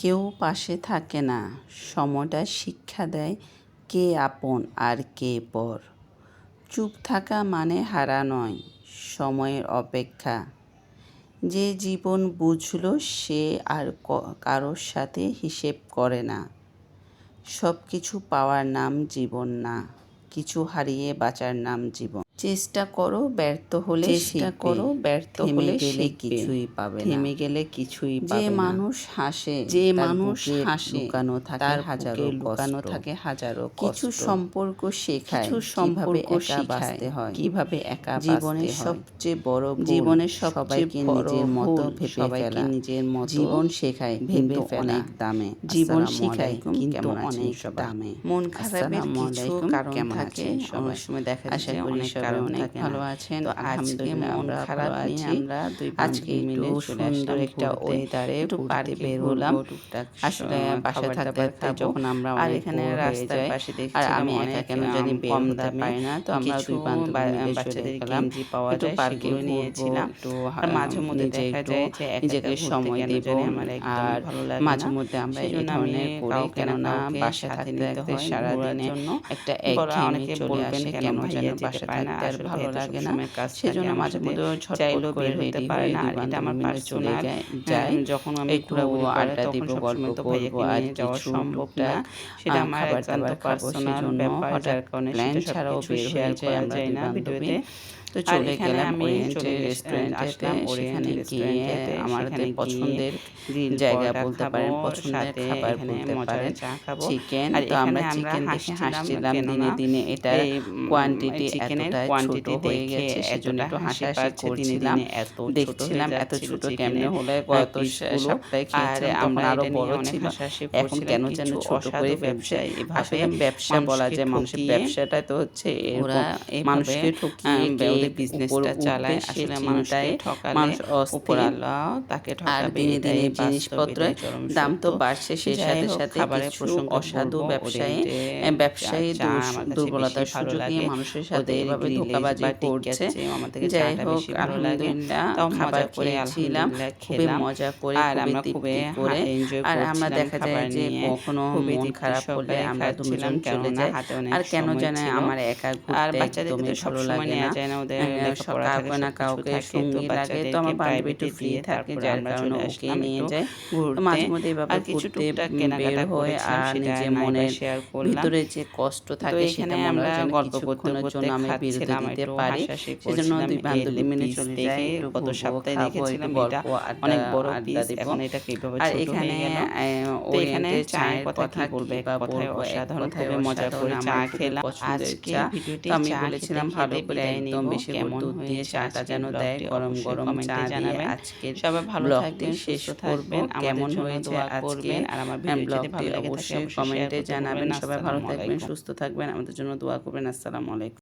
কেউ পাশে থাকে না। সময়টা শিক্ষা দেয় কে আপন আর কে পর। চুপ থাকা মানে হারা নয়, সময়ের অপেক্ষা। যে জীবন বুঝলো সে আর কারোর সাথে হিসেব করে না। সব কিছু পাওয়ার নাম জীবন না, কিছু হারিয়ে বাঁচার নাম জীবন। চেষ্টা করো ব্যর্থ হলে চেষ্টা করো ব্যর্থ হলে গেলে কিছুই পাবে থেমে গেলে কিছুই যে মানুষ হাসে যে মানুষ হাসে লুকানো থাকে তার হাজারো লুকানো থাকে হাজারো কিছু সম্পর্ক শেখায় কিছু সম্পর্ক বাঁচতে হয়। কীভাবে একা জীবনের সবচেয়ে বড় জীবনের সবাইকে নিজের মতো ভেবে সবাইকে নিজের মতো জীবন শেখায় ভেবে অনেক দামে। জীবন শেখায় কিন্তু অনেক দামে। মন খারাপের কিছু কারণ থাকে অনেক সময় দেখা যায় অনেক কারণ অনেক ভালো আছেন? তো আজকে মন খারাপ নিয়ে আমরা দুই আজকে মিলে সুন্দর একটা ওয়েদারে একটু পার্কে বের হলাম। আসলে থাকতে থাকতে যখন আমরা আর এখানে রাস্তার পাশে দেখি আর আমি একা কেন জানি না। তো আমরা দুই বান্ধবী বাচ্চাদের গেঞ্জি পাওয়া যায় পার্কে নিয়েছিলাম। একটু মাঝে মধ্যে দেখা যায় যে নিজেকে সময় দেব। আর মাঝে মধ্যে আমরা এই ধরনের করি কেননা বাসায় থাকতে থাকতে সারাদিনে একটা একঘেয়েমি চলে আসে কেন যেন বাসায় থাকতে আর ভালো লাগে না। সেজন্য মাঝে মধ্যে চাইলেও করে রেডি পারে না আর এটা আমার পাশে চলে যায়। যাই যখন আমি একটু আড্ডা দিব গল্প করব আর যাওয়া সম্ভব না। সেটা আমার একান্ত পার্সোনাল ব্যাপার যার কারণে প্ল্যান ছাড়াও বের হয়ে যায় আমরা যাই না ভিডিওতে। তো চলে গেলাম চলে রেস্টুরেন্টে সেখানে গিয়ে আমাদের পছন্দের জায়গা বলতে পারেন পছন্দের খাবার বলতে পারেন। চিকেন তো আমরা চিকেন দেখে হাসছিলাম দিনে দিনে এটা কোয়ান্টিটি এতটা ছোট হয়ে গেছে সেজন্য একটু হাসাহাসি করছিলাম। দেখছিলাম এত ছোট কেমনে হলে গত সপ্তাহে খেয়েছিলাম আমরা আরও বড় ছিল। এখন কেন যেন ছোট করে ব্যবসা এভাবে ব্যবসা বলা যায় মানুষের ব্যবসাটা তো হচ্ছে ওরা মানুষকে ঠকিয়ে বিজনেসটা চালায়। আসলে মানুষটাই মানুষ অস্থির। তাকে ঠকাবে। দিনে দিনে জিনিসপত্রের দাম তো বাড়ছে সেই সাথে সাথে প্রসঙ্গ অসাধু ব্যবসায়ী ব্যবসায়ী দুর্বলতার সুযোগ নিয়ে মানুষের সাথে এভাবে ধোকাবাজি করছে। যাই হোক আলহামদুলিল্লাহ খাবার খেয়েছিলাম খুবই মজা করে আর আমরা খুবই করে আর আমরা দেখা যায় যে কখনো মন খারাপ হলে আমরা দুজন চলে যাই। আর কেন জানে আমার একা ঘুরতে একদমই ভালো লাগে না কাউকে না কাউকে সঙ্গী লাগে তো আমার বান্ধবী একটু ফ্রি থাকে যার কারণে ওকে নিয়ে যায় তো মাঝে মধ্যে এভাবে ঘুরতে বের হয়ে আর নিজের মনের ভিতরে যে কষ্ট থাকে সেটা আমরা গল্প করতে জন্য আমি বিরতি দিতে পারি। সেজন্য দুই বান্ধবী মিলে চলে যাই গত সপ্তাহে দেখেছিলাম এটা অনেক বড় পিস এখন এটা কীভাবে আর এখানে এখানে চায়ের কথা বলবে কথায় অসাধারণ ভাবে মজা করে চা খেলাম। আজকে ভিডিওটি আমি বলেছিলাম ভালো করে একদম কেমন দুধ দিয়ে চাটা যেন দেয় গরম গরম চা জানাবেন আজকে সবাই ভালো থাকবেন শেষ করবেন কেমন হয়েছে করবেন আর আমার লাগে অবশ্যই কমেন্টে জানাবেন সবাই ভালো থাকবেন সুস্থ থাকবেন আমাদের জন্য দোয়া করবেন আসসালামু আলাইকুম।